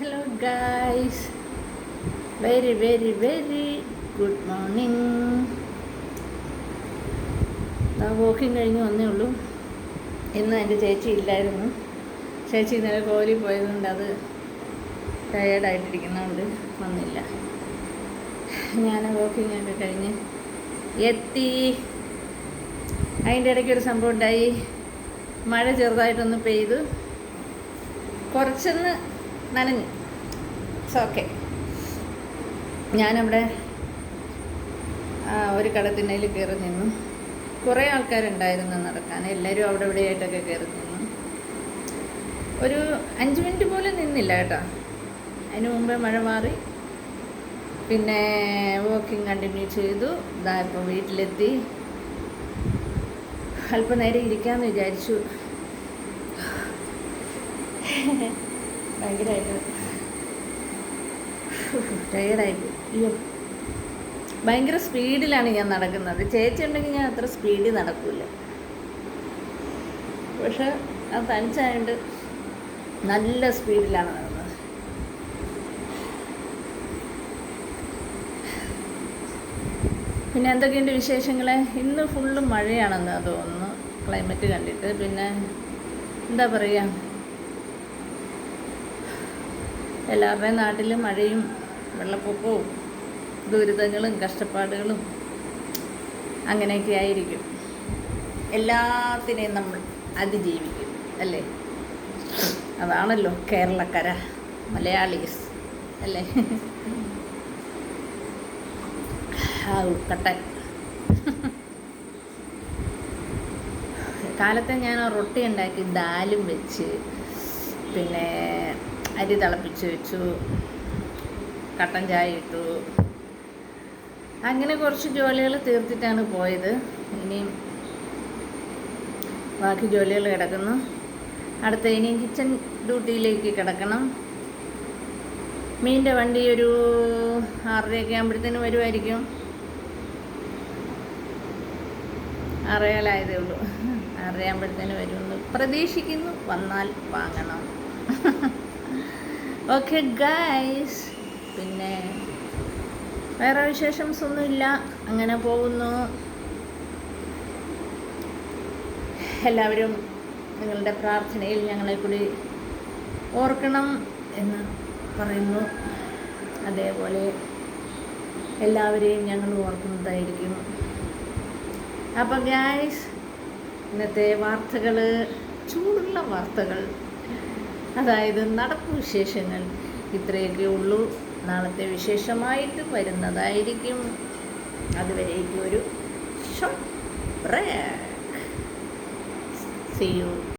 Hello guys very very very good morning walking കഴിഞ്ഞ് വന്നേ ഉള്ളൂ. ഇന്ന് എന്റെ ചേച്ചി ഇല്ലായിരുന്നു. ചേച്ചി ഇന്നലെ കോലി പോയതുകൊണ്ട് അത് ടയേർഡായിട്ടിരിക്കുന്നതുകൊണ്ട് വന്നില്ല. ഞാൻ വോക്കിംഗ് ഒക്കെ കഴിഞ്ഞ് എത്തി. അതിന്റെ ഇടയ്ക്ക് സംഭവം ഉണ്ടായി. മഴ ചെറുതായിട്ടൊന്ന് പെയ്തു. കുറച്ചൊന്ന് നനഞ്ഞു. സോ ഓക്കെ ഞാനവിടെ ഒരു കടത്തിണ്ണയിൽ കയറി നിന്നു. കുറേ ആൾക്കാരുണ്ടായിരുന്നു നടക്കാൻ. എല്ലാവരും അവിടെ ഇവിടെ ആയിട്ടൊക്കെ കയറി നിന്നു. ഒരു അഞ്ച് മിനിറ്റ് പോലും നിന്നില്ല കേട്ടോ. അതിന് മുമ്പേ മഴ മാറി. പിന്നെ വാക്കിംഗ് കണ്ടിന്യൂ ചെയ്തു. ഇതാ ഇപ്പോൾ വീട്ടിലെത്തി. അല്പനേരം ഇരിക്കാമെന്ന് വിചാരിച്ചു. ഭയങ്കരമായിട്ട് ടയേർഡായി അയ്യോ. ഭയങ്കര സ്പീഡിലാണ് ഞാൻ നടക്കുന്നത്. ചേച്ചി ഉണ്ടെങ്കിൽ ഞാൻ അത്ര സ്പീഡിൽ നടക്കില്ല പക്ഷെ ആ തനിച്ചായതുകൊണ്ട് നല്ല സ്പീഡിലാണ് നടന്നത്. പിന്നെ എന്തൊക്കെയുണ്ട് വിശേഷങ്ങൾ ഇന്ന് ഫുള്ള് മഴയാണെന്ന് തോന്നുന്നു. ക്ലൈമറ്റ് കണ്ടിട്ട്. പിന്നെ എന്താ പറയുക എല്ലാവരുടെയും നാട്ടിൽ മഴയും വെള്ളപ്പൊക്കവും ദുരിതങ്ങളും കഷ്ടപ്പാടുകളും അങ്ങനെയൊക്കെ ആയിരിക്കും. എല്ലാത്തിനെയും നമ്മൾ അതിജീവിക്കും അല്ലേ? അതാണല്ലോ കേരളക്കര മലയാളീസ് അല്ലേ? ആ ഉൾക്കട്ടൻ കാലത്തെ ഞാൻ റൊട്ടി ഉണ്ടാക്കി ദാലും വെച്ച് പിന്നെ അരി തിളപ്പിച്ച് വെച്ചു. കട്ടൻ ചായ ഇട്ടു. അങ്ങനെ കുറച്ച് ജോലികൾ തീർത്തിട്ടാണ് പോയത്. ഇനിയും ബാക്കി ജോലികൾ കിടക്കുന്നു. അടുത്ത ഇനിയും കിച്ചൺ ഡ്യൂട്ടിയിലേക്ക് കിടക്കണം. മീന്റെ വണ്ടി ഒരു ആറരയൊക്കെ ആകുമ്പോഴത്തേനും വരുമായിരിക്കും അറിയാലായതേ ഉള്ളൂ. അറിയാകുമ്പോഴത്തേനും വരുമെന്ന് പ്രതീക്ഷിക്കുന്നു. വന്നാൽ വാങ്ങണം. ഓക്കെ ഗൈസ് പിന്നെ വേറെ വിശേഷംസ് ഒന്നുമില്ല അങ്ങനെ പോകുന്നു. എല്ലാവരും നിങ്ങളുടെ പ്രാർത്ഥനയിൽ ഞങ്ങളെ കൂടി ഓർക്കണം എന്ന് പറയുന്നു. അതേപോലെ എല്ലാവരെയും ഞങ്ങൾ ഓർക്കുന്നതായിരിക്കും. അപ്പം ഗായ്സ് ഇന്നത്തെ വാർത്തകൾ ചൂടുള്ള വാർത്തകൾ. അതായത് നടപ്പ് വിശേഷങ്ങൾ ഇത്രയൊക്കെ ഉള്ളൂ. നാളത്തെ വിശേഷമായിട്ട് വരുന്നതായിരിക്കും. അതുവരേക്കും ഒരു ഷോർട്ട് ബ്രേക്ക് സി യു